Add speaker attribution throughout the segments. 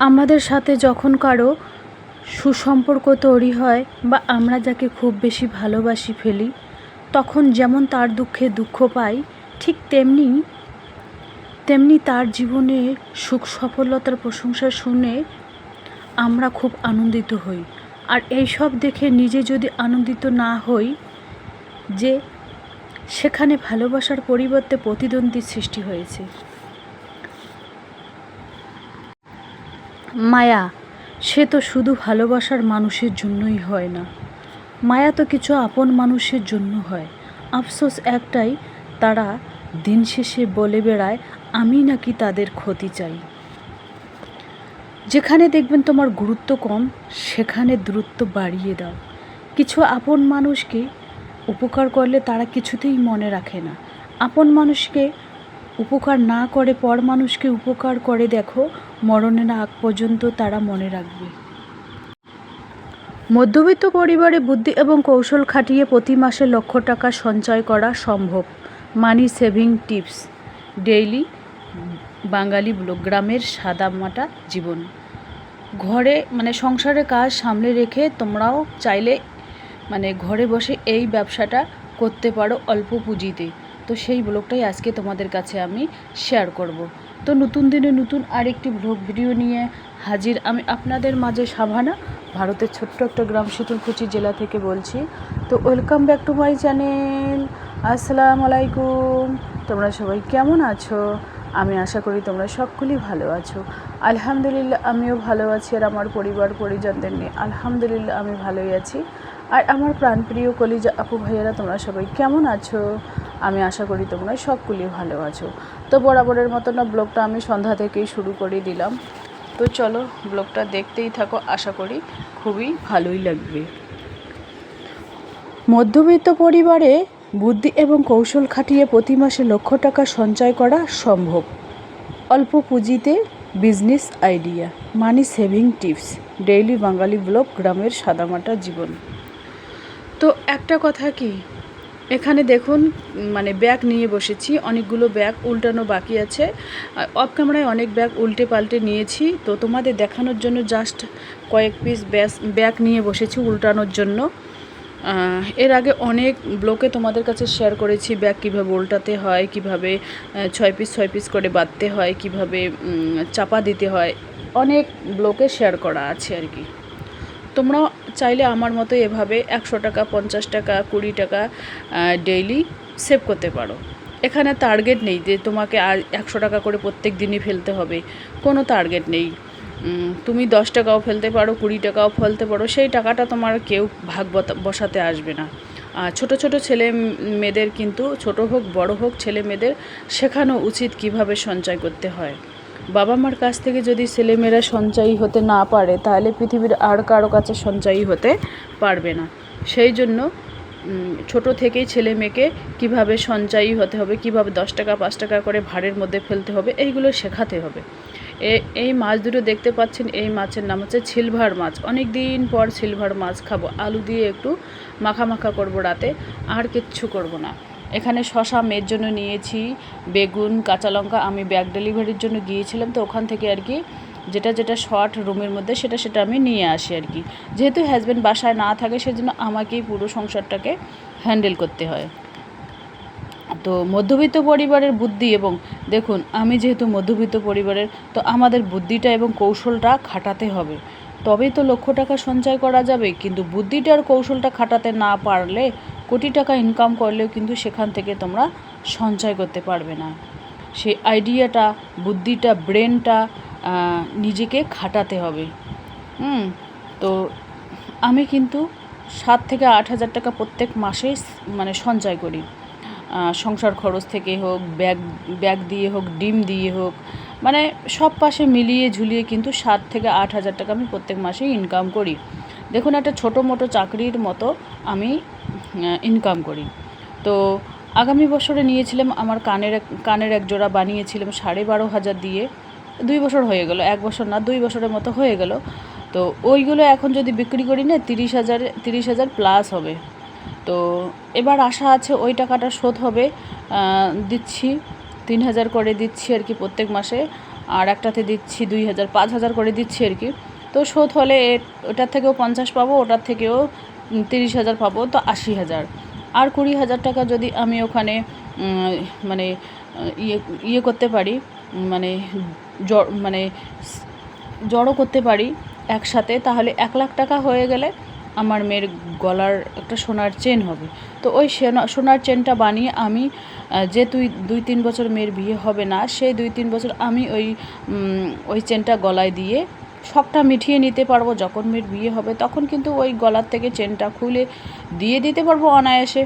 Speaker 1: আমাদের সাথে যখন কারও সুসম্পর্ক তৈরি হয় বা আমরা যাকে খুব বেশি ভালোবাসি ফেলি, তখন যেমন তার দুঃখে দুঃখ পাই, ঠিক তেমনি তেমনি তার জীবনে সুখ সফলতার প্রশংসা শুনে আমরা খুব আনন্দিত হই। আর এই সব দেখে নিজে যদি আনন্দিত না হই যে সেখানে ভালোবাসার পরিবর্তে প্রতিদ্বন্দ্বীর সৃষ্টি হয়েছে। মায়া, সে তো শুধু ভালোবাসার মানুষের জন্যই হয় না। মায়া তো কিছু আপন মানুষের জন্য হয়। আফসোস একটাই, তারা দিন শেষে বলে বেড়ায়, আমি নাকি তাদের ক্ষতি চাই। যেখানে দেখবেন তোমার গুরুত্ব কম, সেখানে দূরত্ব বাড়িয়ে দাও। কিছু আপন মানুষকে উপকার করলে তারা কিছুতেই মনে রাখে না। আপন মানুষকে উপকার না করে পর মানুষকে উপকার করে দেখো, মরণের আগ পর্যন্ত তারা মনে রাখবে। মধ্যবিত্ত পরিবারে বুদ্ধি এবং কৌশল খাটিয়ে প্রতি মাসে লক্ষ টাকা সঞ্চয় করা সম্ভব। Money saving tips, daily Bangali গ্রামের সাদামাটা জীবন। ঘরে মানে সংসারের কাজ সামলে রেখে তোমরাও চাইলে মানে ঘরে বসে এই ব্যবসাটা করতে পারো অল্প পুঁজিতে। তো সেই ব্লগটাই আজকে তোমাদের কাছে আমি শেয়ার করব। তো নতুন দিনে নতুন আরেকটি ব্লগ ভিডিও নিয়ে হাজির আমি আপনাদের মাঝে সাভানা, ভারতের ছোট্ট একটা গ্রাম শীতলকুচি জেলা থেকে বলছি। তো welcome back to my channel আসসালামু আলাইকুম। তোমরা সবাই কেমন আছো? আমি আশা করি তোমরা সকলেই ভালো আছো। আলহামদুলিল্লাহ, আমিও ভালো আছি আর আমার পরিবার, পরিজনদের নিয়ে আলহামদুলিল্লাহ আমি ভালোই আছি। আর আমার প্রাণপ্রিয় কলিজা আপু ভাইয়েরা, তোমরা সবাই কেমন আছো? আমি আশা করি তোমরা সবগুলি ভালো আছো। তো বরাবরের মতো না, ব্লগটা আমি সন্ধ্যা থেকেই শুরু করে দিলাম। তো চলো ব্লগটা দেখতেই থাকো, আশা করি খুবই ভালোই লাগবে। মধ্যবিত্ত পরিবারে বুদ্ধি এবং কৌশল খাটিয়ে প্রতি মাসে লক্ষ টাকা সঞ্চয় করা সম্ভব। অল্প পুঁজিতে business idea, money saving tips, daily Bangali vlog, গ্রামের সাদামাটা জীবন। তো একটা কথা কি এখানে দেখুন মানে ব্যাগ নিয়ে বসেছি, অনেকগুলো ব্যাগ উল্টানো বাকি আছে। অফ ক্যামেরায় অনেক ব্যাগ উল্টে পাল্টে নিয়েছি। তো তোমাদের দেখানোর জন্য জাস্ট কয়েক পিস ব্যাগ নিয়ে বসেছি উল্টানোর জন্য। এর আগে অনেক ব্লকে তোমাদের কাছে শেয়ার করেছি, ব্যাগ কীভাবে উল্টাতে হয়, কীভাবে ছয় পিস ছয় পিস করে বাঁধতে হয়, কীভাবে চাপা দিতে হয়। অনেক ব্লকে শেয়ার করা আছে আর কি। তোমরাও চাইলে আমার মতো এভাবে একশো টাকা, পঞ্চাশ টাকা, কুড়ি টাকা ডেইলি সেভ করতে পারো। এখানে টার্গেট নেই যে তোমাকে আর একশো টাকা করে প্রত্যেক দিনই ফেলতে হবে। কোনো টার্গেট নেই। তুমি দশ টাকাও ফেলতে পারো, কুড়ি টাকাও ফেলতে পারো, সেই টাকাটা তোমার কেউ ভাগ বসাতে আসবে না। আর ছোটো ছোটো ছেলে মেয়েদের কিন্তু, ছোট হোক, বড় হোক, ছেলে মেয়েদের শেখানো উচিত কীভাবে সঞ্চয় করতে হয়। বাবা মার কাছ থেকে যদি ছেলেমেয়েরা সঞ্চয়ী হতে না পারে, তাহলে পৃথিবীর আর কারও কাছে সঞ্চয়ী হতে পারবে না। সেই জন্য ছোট থেকেই ছেলে মেয়েকে কীভাবে সঞ্চয়ী হতে হবে, কীভাবে দশ টাকা, পাঁচ টাকা করে ভাড়ের মধ্যে ফেলতে হবে, এইগুলো শেখাতে হবে। এই মাছ দুটো দেখতে পাচ্ছেন, এই মাছের নাম হচ্ছে সিলভার মাছ। অনেক দিন পর সিলভার মাছ খাব। আলু দিয়ে একটু মাখা মাখা করব রাতে, আর কিচ্ছু করব না। এখানে শশা মেয়ের জন্য নিয়েছি, বেগুন, কাঁচা লঙ্কা। আমি ব্যাগ ডেলিভারির জন্য গিয়েছিলাম, তো ওখান থেকে আর কি যেটা যেটা শর্ট রুমের মধ্যে সেটা সেটা আমি নিয়ে আসি আর কি। যেহেতু হাজব্যান্ড বাসায় না থাকে, সেজন্য আমাকেই পুরো সংসারটাকে হ্যান্ডেল করতে হয়। তো মধ্যবিত্ত পরিবারের বুদ্ধি এবং দেখুন, আমি যেহেতু মধ্যবিত্ত পরিবারের, তো আমাদের বুদ্ধিটা এবং কৌশলটা খাটাতে হবে। তবেই তো লক্ষ টাকা সঞ্চয় করা যাবে, কিন্তু বুদ্ধিটা আর কৌশলটা খাটাতে না পারলে কোটি টাকা ইনকাম করলেও কিন্তু সেখান থেকে তোমরা সঞ্চয় করতে পারবে না। সেই আইডিয়াটা বুদ্ধিটা ব্রেনটা নিজেকে খাটাতে হবে। হুম, তো আমি কিন্তু সাত থেকে আট হাজার টাকা প্রত্যেক মাসে মানে সঞ্চয় করি। সংসার খরচ থেকে হোক, ব্যাগ ব্যাগ দিয়ে হোক, ডিম দিয়ে হোক মানে সব পাশে মিলিয়ে ঝুলিয়ে কিন্তু সাত থেকে আট হাজার টাকা আমি প্রত্যেক মাসেই ইনকাম করি। দেখুন, একটা ছোটো মোটো চাকরির মতো আমি ইনকাম করি। তো আগামী বছরে নিয়েছিলাম আমার কানের কানের এক জোড়া বানিয়েছিলাম সাড়ে বারো হাজার দিয়ে। দুই বছর হয়ে গেল, এক বছর না, দুই বছরের মতো হয়ে গেল। তো ওইগুলো এখন যদি বিক্রি করি না, তিরিশ হাজার তিরিশ হাজার প্লাস হবে। তো এবার আশা আছে ওই টাকাটা শোধ হবে। দিচ্ছি, তিন হাজার করে দিচ্ছি আর কি প্রত্যেক মাসে। আর একটাতে দিচ্ছি দুই হাজার, পাঁচ হাজার করে দিচ্ছি আর কি। তো শোধ হলে ওটার থেকেও পঞ্চাশ পাবো, ওটার থেকেও তিরিশ হাজার পাবো, তো আশি হাজার। আর কুড়ি হাজার টাকা যদি আমি ওখানে মানে ইয়ে ইয়ে করতে পারি মানে জ- মানে জড়ো করতে পারি একসাথে, তাহলে এক লাখ টাকা হয়ে গেলে আমার মেয়ের গলার একটা সোনার চেন হবে। তো ওই সোনা- সোনার চেনটা বানিয়ে আমি যে দুই দুই তিন বছর মেয়ের বিয়ে হবে না, সেই দুই তিন বছর আমি ওই ওই চেনটা গলায় দিয়ে শখটা মিটিয়ে নিতে পারব, যখন মেয়ের বিয়ে হবে তখন কিন্তু ওই গলার থেকে চেনটা খুলে দিয়ে দিতে পারব অনায়াসে।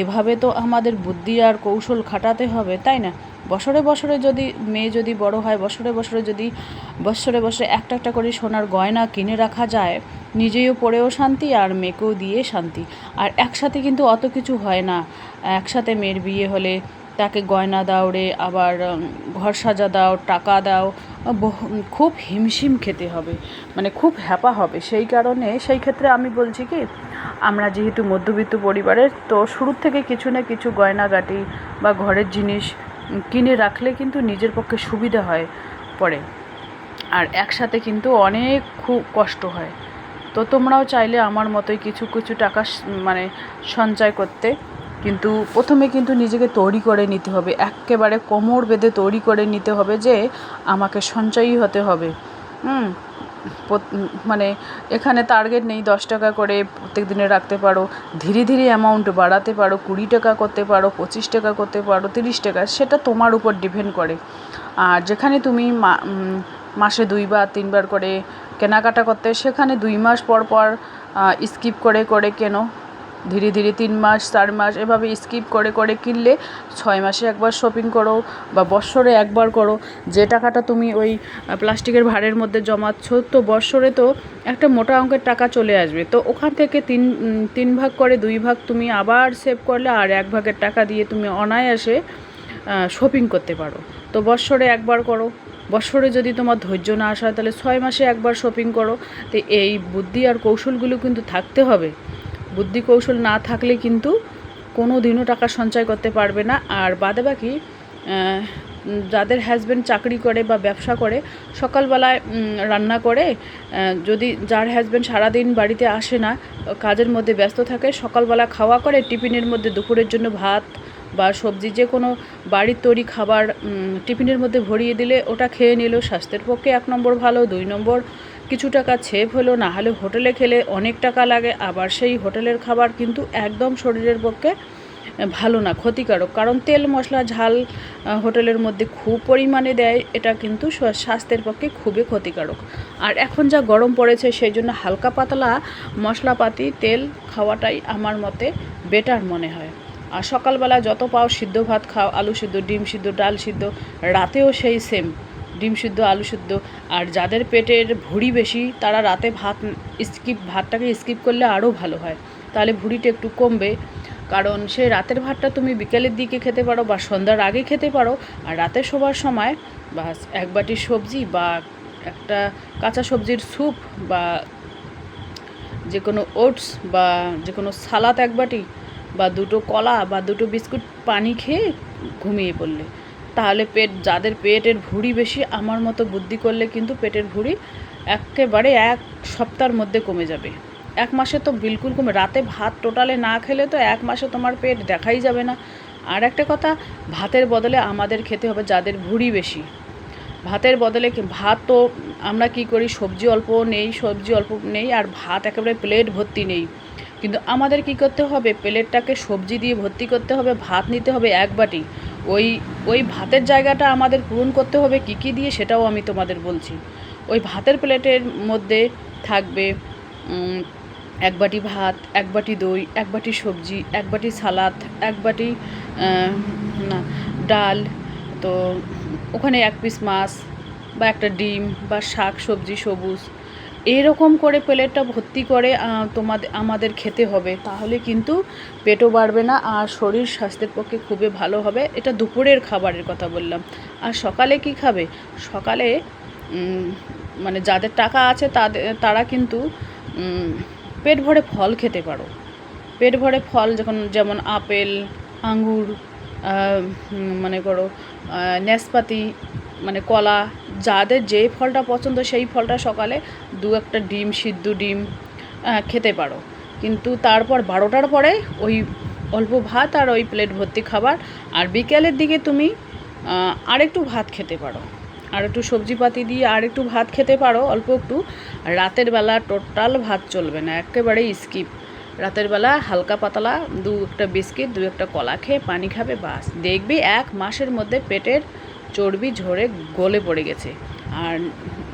Speaker 1: এভাবে তো আমাদের বুদ্ধি আর কৌশল খাটাতে হবে, তাই না? বছরে বছরে যদি মেয়ে যদি বড় হয়, বছরে বছরে যদি বছরে বছরে একটা একটা করে সোনার গয়না কিনে রাখা যায়, নিজেও পড়েও শান্তি আর মেয়েকেও দিয়ে শান্তি। আর একসাথে কিন্তু অত কিছু হয় না। একসাথে মেয়ের বিয়ে হলে তাকে গয়না দাও রে, আবার ঘর সাজা দাও, টাকা দাও খুব হিমশিম খেতে হবে মানে খুব হ্যাপা হবে। সেই কারণে, সেই ক্ষেত্রে আমি বলছি কি, আমরা যেহেতু মধ্যবিত্ত পরিবারের, তো শুরুর থেকে কিছু না কিছু গয়নাগাটি বা ঘরের জিনিস কিনে রাখলে কিন্তু নিজের পক্ষে সুবিধা হয় পরে আর একসাথে কিন্তু অনেক খুব কষ্ট হয়। তো তোমরাও চাইলে আমার মতোই কিছু কিছু টাকা মানে সঞ্চয় করতে কিন্তু প্রথমে কিন্তু নিজেকে তৈরি করে নিতে হবে, একেবারে কোমর বেঁধে তৈরি করে নিতে হবে যে আমাকে সঞ্চয়ী হতে হবে। হুম? মানে এখানে টার্গেট নেই দশ টাকা করে প্রত্যেক দিনে রাখতে পারো, ধীরে ধীরে অ্যামাউন্ট বাড়াতে পারো, কুড়ি টাকা করতে পারো, পঁচিশ টাকা করতে পারো, তিরিশ টাকা, সেটা তোমার উপর ডিপেন্ড করে। আর যেখানে তুমি মাসে দুইবার, তিনবার করে কেনাকাটা করতে সেখানে দুই মাস পর পর স্কিপ করে করে কেনো। ধীরে ধীরে তিন মাস, চার মাস এভাবে স্কিপ করে করে কিনলে ছয় মাসে একবার শপিং করো বা বৎসরে একবার করো। যে টাকাটা তুমি ওই প্লাস্টিকের ভাঁড়ের মধ্যে জমাচ্ছ, তো বৎসরে তো একটা মোটা অঙ্কের টাকা চলে আসবে। তো ওখান থেকে তিন তিন ভাগ করে দুই ভাগ তুমি আবার সেভ করলে আর এক ভাগের টাকা দিয়ে তুমি অনায়াসে শপিং করতে পারো। তো বৎসরে একবার করো। বৎসরে যদি তোমার ধৈর্য না আসা হয় তাহলে ছয় মাসে একবার শপিং করো। তো এই বুদ্ধি আর কৌশলগুলো কিন্তু থাকতে হবে। বুদ্ধি কৌশল না থাকলে কিন্তু কোনো দিনও টাকা সঞ্চয় করতে পারবে না। আর বাদে বাকি যাদের হাজব্যান্ড চাকরি করে বা ব্যবসা করে, সকালবেলায় রান্না করে যদি যার হাজব্যান্ড সারাদিন বাড়িতে আসে না, কাজের মধ্যে ব্যস্ত থাকে, সকালবেলা খাওয়া করে, টিফিনের মধ্যে দুপুরের জন্য ভাত বা সবজি, যে কোনো বাড়ির তৈরি খাবার টিফিনের মধ্যে ভরিয়ে দিলে ওটা খেয়ে নিল স্বাস্থ্যের পক্ষে এক নম্বর ভালো, দুই নম্বর কিছু টাকা সেভ হলো, না হলে হোটেলে খেলে অনেক টাকা লাগে। আবার সেই হোটেলের খাবার কিন্তু একদম শরীরের পক্ষে ভালো না, ক্ষতিকারক। কারণ তেল, মশলা, ঝাল হোটেলের মধ্যে খুব পরিমাণে দেয়, এটা কিন্তু স্বাস্থ্যের পক্ষে খুবই ক্ষতিকারক। আর এখন যা গরম পড়েছে, সেই জন্য হালকা পাতলা মশলাপাতি, তেল খাওয়াটাই আমার মতে বেটার মনে হয়। আর সকালবেলা যত পাও সিদ্ধ ভাত খাও, আলু সিদ্ধ, ডিম সিদ্ধ, ডাল সিদ্ধ, রাতেও সেই সেম ডিম সিদ্ধ, আলু সিদ্ধ। আর যাদের পেটের ভুঁড়ি বেশি, তারা রাতে ভাত স্কিপ ভাতটাকে স্কিপ করলে আরও ভালো হয়। তাহলে ভুঁড়িটা একটু কমবে। কারণ সেই রাতের ভাতটা তুমি বিকেলের দিকে খেতে পারো বা সন্ধ্যার আগে খেতে পারো। আর রাতে শোবার সময় বাস এক বাটি সবজি বা একটা কাঁচা সবজির স্যুপ বা যে কোনো ওটস বা যে কোনো সালাদ এক বাটি বা দুটো কলা বা দুটো বিস্কুট পানি খেয়ে ঘুমিয়ে পড়লে। তাহলে পেট, যাদের পেটের ভুঁড়ি বেশি, আমার মতো বুদ্ধি করলে কিন্তু পেটের ভুঁড়ি একেবারে এক সপ্তাহের মধ্যে কমে যাবে। এক মাসে তো বিলকুল কমে, রাতে ভাত টোটালে না খেলে তো এক মাসে তোমার পেট দেখাই যাবে না। আর একটা কথা, ভাতের বদলে আমাদের খেতে হবে যাদের ভুঁড়ি বেশি। ভাতের বদলে ভাত তো আমরা কি করি, সবজি অল্প নেই, সবজি অল্প নেই, আর ভাত একেবারে প্লেট ভর্তি নেই। কিন্তু আমাদের কি করতে হবে, প্লেটটাকে সবজি দিয়ে ভর্তি করতে হবে, ভাত নিতে হবে এক বাটি। ওই ওই ভাতের জায়গাটা আমাদের পূরণ করতে হবে, কী কী দিয়ে সেটাও আমি তোমাদের বলছি। ওই ভাতের প্লেটের মধ্যে থাকবে এক বাটি ভাত, এক বাটি দই, এক বাটি সবজি, এক বাটি সালাদ, এক বাটি না, ডাল, তো ওখানে এক পিস মাছ বা একটা ডিম বা শাক, সবজি, সবুজ এরকম করে প্লেটটা ভর্তি করে তোমাদের আমাদের খেতে হবে। তাহলে কিন্তু পেটও বাড়বে না আর শরীর স্বাস্থ্যের পক্ষে খুবই ভালো হবে। এটা দুপুরের খাবারের কথা বললাম। আর সকালে কি খাবে? সকালে মানে যাদের টাকা আছে তাদের তারা কিন্তু পেট ভরে ফল খেতে পারো। পেট ভরে ফল যখন যেমন আপেল আঙ্গুর মনে করো আহ, নাশপাতি মানে কলা যাদের যেই ফলটা পছন্দ সেই ফলটা সকালে দু একটা ডিম, সিদ্ধ ডিম খেতে পারো। কিন্তু তারপর বারোটার পরে ওই অল্প ভাত আর ওই প্লেট ভর্তি খাবার। আর বিকেলের দিকে তুমি আর একটু ভাত খেতে পারো। আর একটু সবজিপাতি দিয়ে আর একটু ভাত খেতে পারো, অল্প একটু। রাতের বেলা টোটাল ভাত চলবে না, একেবারেই স্কিপ রাতের বেলা হালকা পাতলা দু একটা বিস্কিট, দু একটা কলা খেয়ে পানি খাবে, বাস। দেখবি এক মাসের মধ্যে পেটের চর্বি ঝরে গলে পড়ে গেছে। আর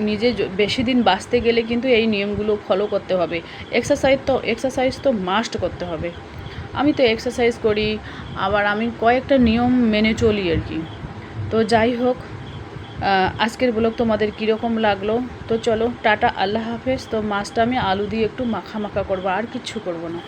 Speaker 1: নিজে বেশি দিন বাঁচতে গেলে কিন্তু এই নিয়মগুলো ফলো করতে হবে। এক্সারসাইজ তো এক্সারসাইজ তো মাস্ট করতে হবে। আমি তো এক্সারসাইজ করি, আবার আমি কয়েকটা নিয়ম মেনে চলি আর কি। তো যাই হোক আজকের ব্লগ তোমাদের কীরকম লাগল? তো চলো, টাটা, আল্লাহ হাফেজ। তো মাছটা আমি আলু দিয়ে একটু মাখা মাখা করব, আর কিচ্ছু করব না।